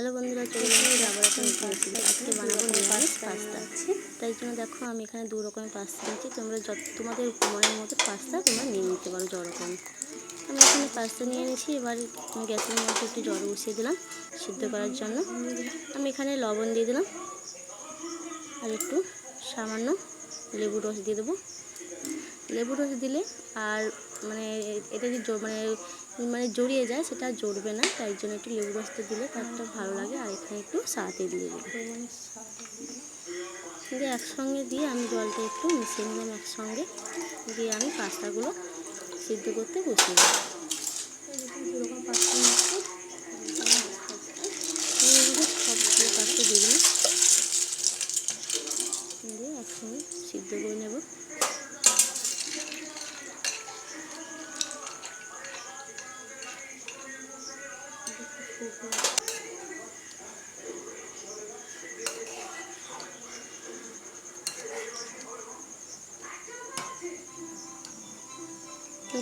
Hello বন্ধুরা, চলে যাচ্ছি আবার একটা আজকে বানাবো নিরামিষ পাস্তা। তাই জন্য দেখো, আমি এখানে দু রকমের পাস্তা নিয়েছি। তোমরা যত, তোমাদের মনের মতো পাস্তা তোমরা নিয়ে নিতে পারো যরকম আমি এখানে পাস্তা নিয়ে নিয়েছি। এবার গ্যাসের মধ্যে একটু জল বসিয়ে দিলাম সিদ্ধ করার জন্য। আমি এখানে লবণ দিয়ে দিলাম। আর একটু সামান্য লেবু রস দিয়ে দেবো। লেবু রস দিলে আর মানে এটা যে মানে মানে জড়িয়ে যায়, সেটা জড়বে না। তাই জন্য একটু লেবু রসটা দিলে তারটা ভালো লাগে, আর এখানে একটু সাথে দিয়ে দেবো দিয়ে একসঙ্গে দিয়ে আমি জলটা একটু মিশিয়ে নিলাম একসঙ্গে। দিয়ে আমি পাস্তাগুলো সিদ্ধ করতে দিয়ে দিলাম। দিয়ে একসঙ্গে সিদ্ধ করে নেব।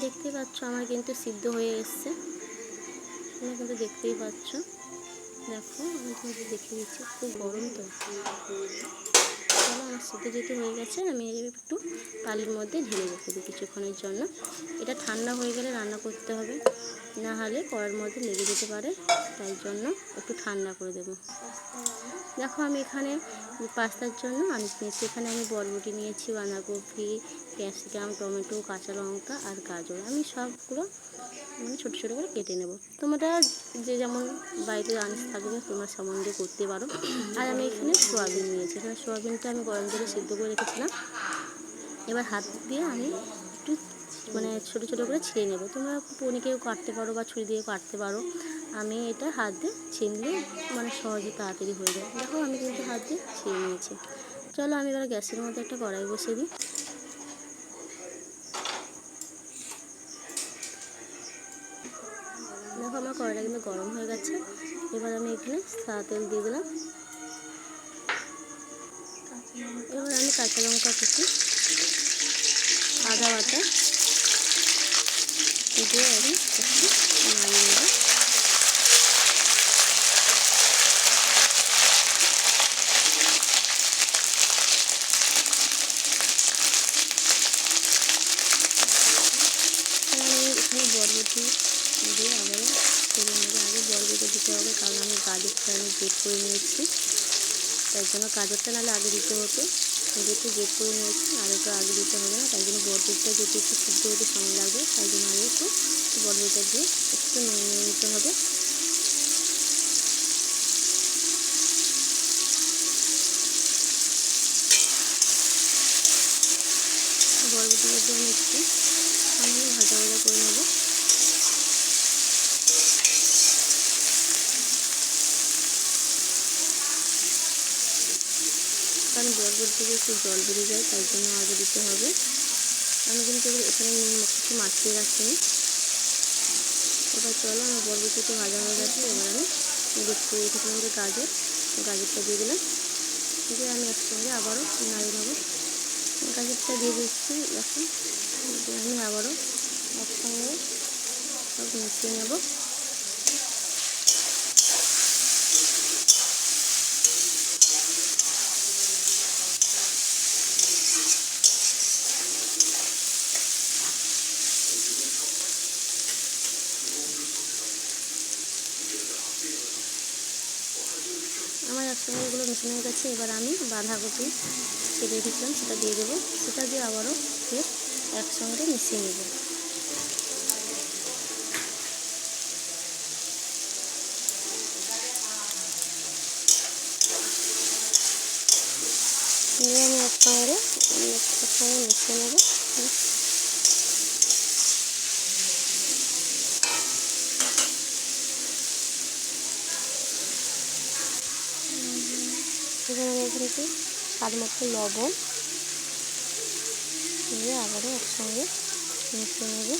দেখতেই পাচ্ছ, আমার কিন্তু সিদ্ধ হয়ে এসছে। তোমরা কিন্তু দেখতেই পাচ্ছ। দেখো, আমি তোমাদের দেখে দিচ্ছি, খুব গরম তো। চলো, আমার সিদ্ধ যেতে হয়ে গেছে, আমি একটু পালির মধ্যে ঢেলে রেখে দিই কিছুক্ষণের জন্য। এটা ঠান্ডা হয়ে গেলে রান্না করতে হবে। না হলে কড়ার মধ্যে লেগে যেতে পারে, তাই জন্য একটু ঠান্ডা করে দেবো। দেখো, আমি এখানে পাস্তার জন্য আমি নিয়েছি এখানে আমি বরবটি নিয়েছি, বাঁধাকপি, ক্যাপসিকাম, টমেটো, কাঁচা লঙ্কা আর গাজর। আমি সবগুলো মানে ছোটো ছোটো করে কেটে নেব। তোমরা যে যেমন বাড়িতে আনিস থাকবে, তোমরা সম্বন্ধে করতে পারো। আর আমি এখানে সোয়াবিন নিয়েছি। এখানে সোয়াবিনটা আমি গরম জলে সিদ্ধ করে রেখেছিলাম। এবার হাত দিয়ে আমি একটু মানে ছোটো ছোটো করে ছিঁড়ে নেব। তোমরা পনিকেও কাটতে পারো বা ছুরি দিয়ে কাটতে পারো। আমি এটা হাত দিয়ে ছিঁড়লে মানে সহজে তাড়াতাড়ি হয়ে যায়। দেখো আমি কিন্তু হাত দিয়ে ছিঁড়ে নিয়েছি। চলো আমি এবার গ্যাসের মধ্যে একটা কড়াই বসিয়ে দিই। দেখো আমার কড়াইটা কিন্তু গরম হয়ে গেছে। এবার আমি এখানে সাদা তেল দিয়ে দিলাম। এবার আমি কাঁচা লঙ্কা কুচি, আদা বাটা দিয়ে আমি নামিয়ে নেব। এখানে বরবটি দিয়ে আবারও তেলের মধ্যে আগে বরবটি দিতে হবে, কারণ আমি গাজরটা আমি গেট করে নিয়েছি। তাই জন্য গাজরটা নাহলে আগে দিতে হতো। যেহেতু গেট করে নিয়েছি, আর একটু আগে দিতে হবে না, তাই জন্য বরবটিটা যেহেতু একটু সিদ্ধ হতে সময় লাগবে তাই জন্য আগে একটু বরবটিটা দিয়ে একটু নিয়ে নিতে হবে। বরবটিটা দিয়ে আমি একটু সামান্য ভাজা ভাজা করে নেব। কারণ বরবট থেকে একটু জল বেরিয়ে যায়, তাই জন্য আগে দিতে হবে। আমি কিন্তু এখানে নুন কিছু মাখিয়ে রাখিনি। এবার চলো আমার বরবটিতে ভাজা হয়ে গেছে, এবার আমি দেখতে রেখেছিলাম যে গাজর, গাজরটা দিয়ে দিলাম। দিয়ে আমি একসঙ্গে আবারও নাড়িয়ে নেব। গাজরটা দিয়ে দিচ্ছি এখন আমি আবারও একসঙ্গে সব মিশিয়ে নেব। একসঙ্গে মেশানো হয়ে গেছে এবার আমি বাঁধাকপি কেটে রেখেছিলাম সেটা দিয়ে দেবো। সেটা দিয়ে আবারও ফের একসঙ্গে মিশিয়ে নেব। নিয়ে আমি একসঙ্গে একসঙ্গে মিশিয়ে নেব। এখানে এখানে স্বাদ মতো লবণ। দিয়ে আবারও একসঙ্গে মিশিয়ে নেব।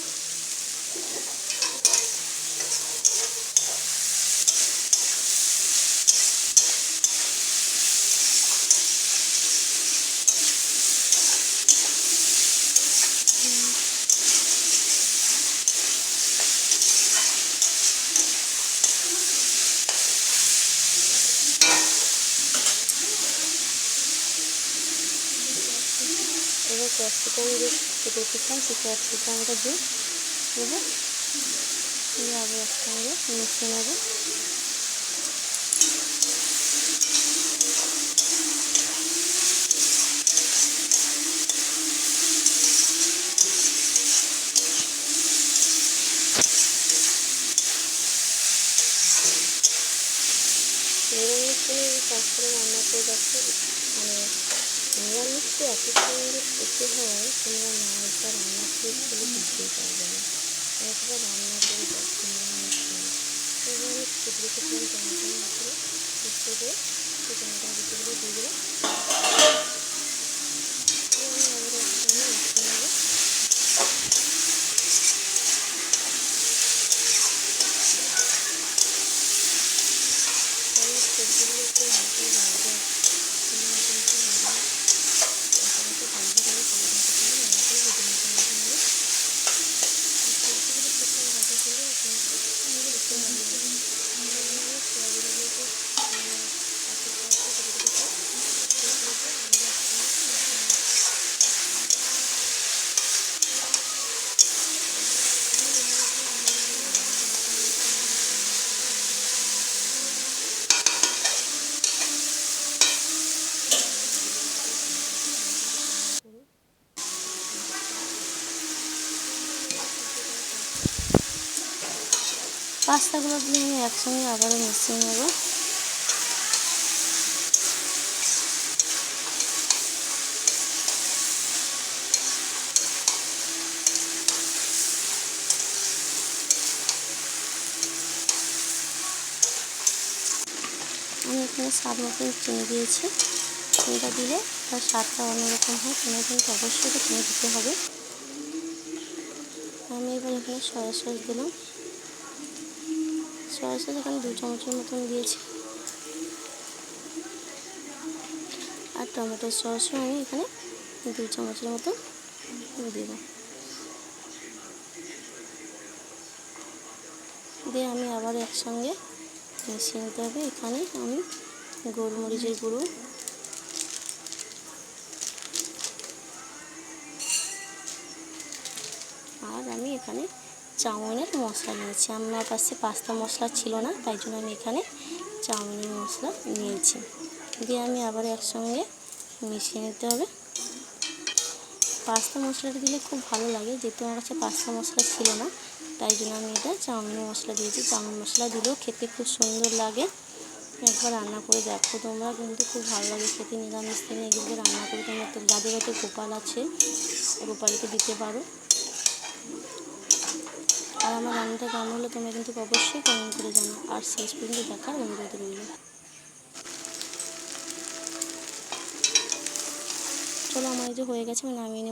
ক্যাপসিকাম যে কেটে রেখেছিলাম সেই ক্যাপসিকামটা দিয়ে দেবো দিয়ে আবার একসঙ্গে এই রান্না করে দেখো মানে নিরামিষ তো এত সুন্দর খেতে হয়, তোমরা না এটা রান্না করে খেলে বুঝতেই পারবে না। একবার রান্না করে নিরামিষ দিনে এবার আমি কেটে রেখেছিলাম টমেটো দিয়ে সেই টমেটো ভিতরে দিয়ে দিলাম। দিয়ে আমি আবার একসঙ্গে মিশিয়ে নেব তাহলে সবজিগুলো একটু হালকা ভাজা তোমরা কিন্তু ভাজা এখানে ভাজা করে ভালো মতো করে রান্না করে ভেজে নিতে হবে তোমাদের সবজিগুলো প্রথমে ভাজা করলে আমাদের দেখতে ভালো লাগে আমরা এখানে সয়াবিনগুলোকে পাখির পাখি ছোটো ছোটো সেগুলোকে আমরা একসঙ্গে মিশিয়ে নেব। পাস্তাগুলো দিয়ে আমি একসঙ্গে আবারও মিশিয়ে নেব। আমি এখানে স্বাদ মতন চিনি দিয়েছি। চিনিটা দিলে তার স্বাদটা অন্যরকম হয়। চিনি কিন্তু অবশ্যই চিনি দিতে হবে। আমি এবার এখানে সয়া সস দিলাম। সয়া সস এখানে দু চামচের মতন দিয়েছি। আর টমেটো সসও আমি এখানে দু চামচের মতো দেব। দিয়ে আমি আবার একসঙ্গে মিশিয়ে নিতে হবে। এখানে আমি গোলমরিচের গুঁড়ো। আর আমি এখানে চাউমিনের মশলা নিয়েছি। আমার কাছে পাস্তা মশলা ছিল না, তাই জন্য আমি এখানে চাউমিনের মশলা নিয়েছি। দিয়ে আমি আবার একসঙ্গে মিশিয়ে নিতে হবে। পাস্তা মশলাটা দিলে খুব ভালো লাগে, যেহেতু আমার কাছে পাস্তা মশলা ছিল না, তাই জন্য আমি এটা চাউমিনের মশলা দিয়েছি। চাউমিন মশলা দিলেও খেতে খুব সুন্দর লাগে। একবার রান্না করে দেখো তোমরা, কিন্তু খুব ভালো লাগে খেতে। নিরামিষ দিনে এগুলো রান্না করে তোমরা যাদের হয়তো গোপাল আছে, গোপালকে দিতে পারো। আর আমার রান্নাটা কেমন হলো তোমরা কিন্তু অবশ্যই কমেন্ট করে জানো। আর শেষ পর্যন্ত দেখার অনুরোধ রইল। চলো আমার যে হয়ে গেছে আমি নামিয়ে